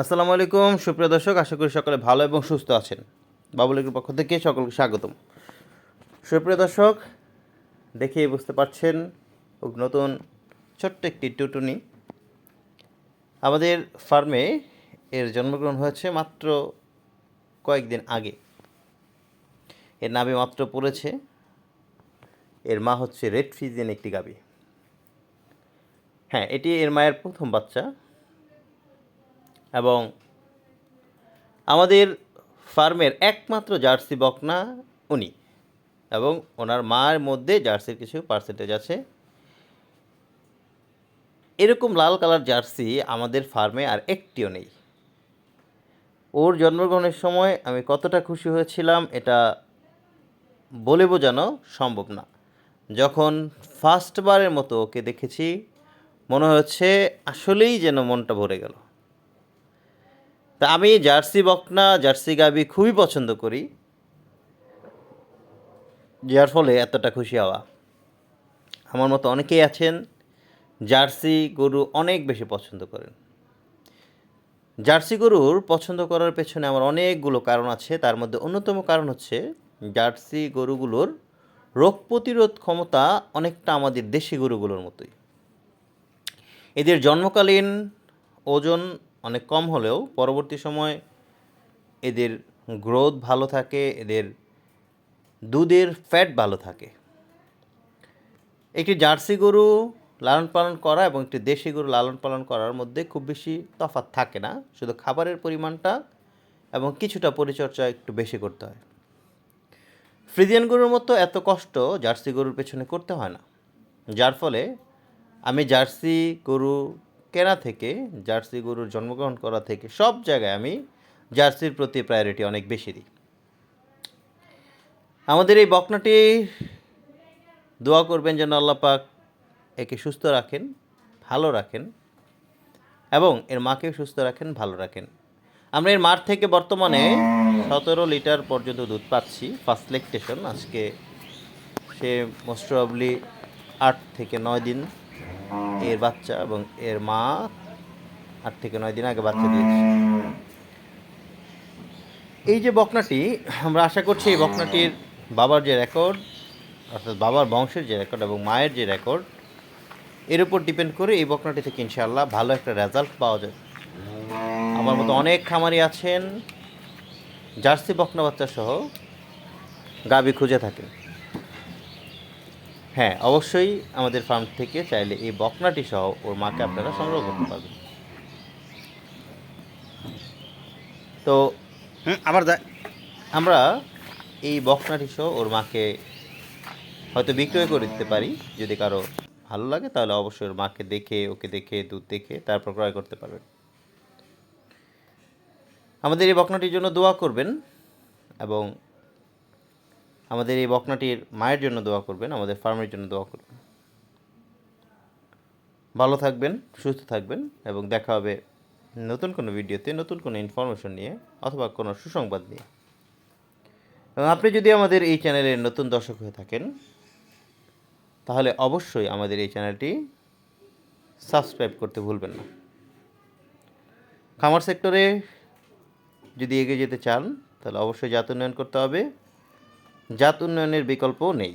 আসসালামু আলাইকুম। সুপ্রিয় দর্শক, আশা করি সকলে ভালো এবং সুস্থ আছেন। বাবুলের পক্ষ থেকে সকলকে স্বাগতম। সুপ্রিয় দর্শক, দেখেই বুঝতে পারছেন নতুন ছোট্ট একটি টুটুনি। আমাদের ফার্মে এর জন্মগ্রহণ হয়েছে মাত্র কয়েকদিন আগে। এর নামে মাত্র পড়েছে, এর মা হচ্ছে রেড ফিজিয়ান একটি গাবি হ্যাঁ এটি এর মায়ের প্রথম বাচ্চা। এবং আমাদের ফার্মের একমাত্র জার্সি বকনা উনি এবং ওনার মায়ের মধ্যে জার্সির কিছু পার্সেন্টেজ আছে। এরকম লাল কালার জার্সি আমাদের ফার্মে আর একটিও নেই। ওর জন্মগ্রহণের সময় আমি কতটা খুশি হয়েছিলাম এটা বলে বোঝানো সম্ভব না। যখন ফার্স্টবারের মতো ওকে দেখেছি, মনে হচ্ছে আসলেই যেন মনটা ভরে গেল। তা আমি জার্সি বকনা, জার্সি গাবি খুবই পছন্দ করি। যার ফলে এতটা খুশি হওয়া। আমার মতো অনেকেই আছেন, জার্সি গরু অনেক বেশি পছন্দ করেন। জার্সি গরুর পছন্দ করার পেছনে আমার অনেকগুলো কারণ আছে। তার মধ্যে অন্যতম কারণ হচ্ছে, জার্সি গরুগুলোর রোগ প্রতিরোধ ক্ষমতা অনেকটা আমাদের দেশি গরুগুলোর মতোই। এদের জন্মকালীন ওজন অনেক কম হলেও পরবর্তী সময় এদের গ্রোথ ভালো থাকে, এদের দুধের ফ্যাট ভালো থাকে। একটি জার্সি গরু লালন পালন করা এবং একটি দেশি গরু লালন পালন করার মধ্যে খুব বেশি তফাৎ থাকে না। শুধু খাবারের পরিমাণটা এবং কিছুটা পরিচর্যা একটু বেশি করতে হয়। ফ্রিজিয়ান গরুর মতো এত কষ্ট জার্সি গরুর পেছনে করতে হয় না। যার ফলে আমি জার্সি গরু কেনা থেকে, জার্সি গরুর জন্মগ্রহণ করা থেকে সব জায়গায় আমি জার্সির প্রতি প্রায়োরিটি অনেক বেশি দিই। আমাদের এই বকনাটি দোয়া করবেন যেন আল্লাহ পাক একে সুস্থ রাখেন, ভালো রাখেন এবং এর মাকেও সুস্থ রাখেন, ভালো রাখেন। আমরা এর মার থেকে বর্তমানে সতেরো লিটার পর্যন্ত দুধ পাচ্ছি ফার্স্ট লেকটেশন আজকে সে মোস্ট প্রবলি আট থেকে নয় দিন এর বাচ্চা এবং এর মা আট থেকে নয় দিন আগে বাচ্চা দিয়েছে। এই যে বকনাটি, আমরা আশা করছি এই বকনাটির বাবার যে রেকর্ড অর্থাৎ বাবার বংশের যে রেকর্ড এবং মায়ের যে রেকর্ড এর উপর ডিপেন্ড করে এই বকনাটি থেকে ইনশাআল্লাহ ভালো একটা রেজাল্ট পাওয়া যায় আমার মতো অনেক খামারি আছেন, জার্সি বকনা বাচ্চা সহ গাবি খুঁজে থাকেন। হ্যাঁ অবশ্যই আমাদের ফার্ম থেকে চাইলে এই বকনাটি সহ ওর মাকে আপনারা সংগ্রহ করতে পারবেন। তো আবার আমরা এই বকনাটি সহ ওর মাকে হয়তো বিক্রয় করে দিতে পারি। যদি কারও ভালো লাগে তাহলে অবশ্যই ওর মাকে দেখে ওকে দেখে দুধ দেখে তারপর ক্রয় করতে পারবেন। আমাদের এই বকনাটির জন্য দোয়া করবেন এবং আমাদের এই বকনাটির মায়ের জন্য দোয়া করবেন, আমাদের ফার্মের জন্য দোয়া করবেন। ভালো থাকবেন, সুস্থ থাকবেন এবং দেখা হবে নতুন কোনো ভিডিওতে, নতুন কোনো ইনফরমেশন নিয়ে অথবা কোনো সুসংবাদ নিয়ে। এবং আপনি যদি আমাদের এই চ্যানেলের নতুন দর্শক হয়ে থাকেন, তাহলে অবশ্যই আমাদের এই চ্যানেলটি সাবস্ক্রাইব করতে ভুলবেন না। খামার সেক্টরে যদি এগিয়ে যেতে চান, তাহলে অবশ্যই জাত উন্নয়ন করতে হবে। জাত উন্নয়নের বিকল্পও নেই।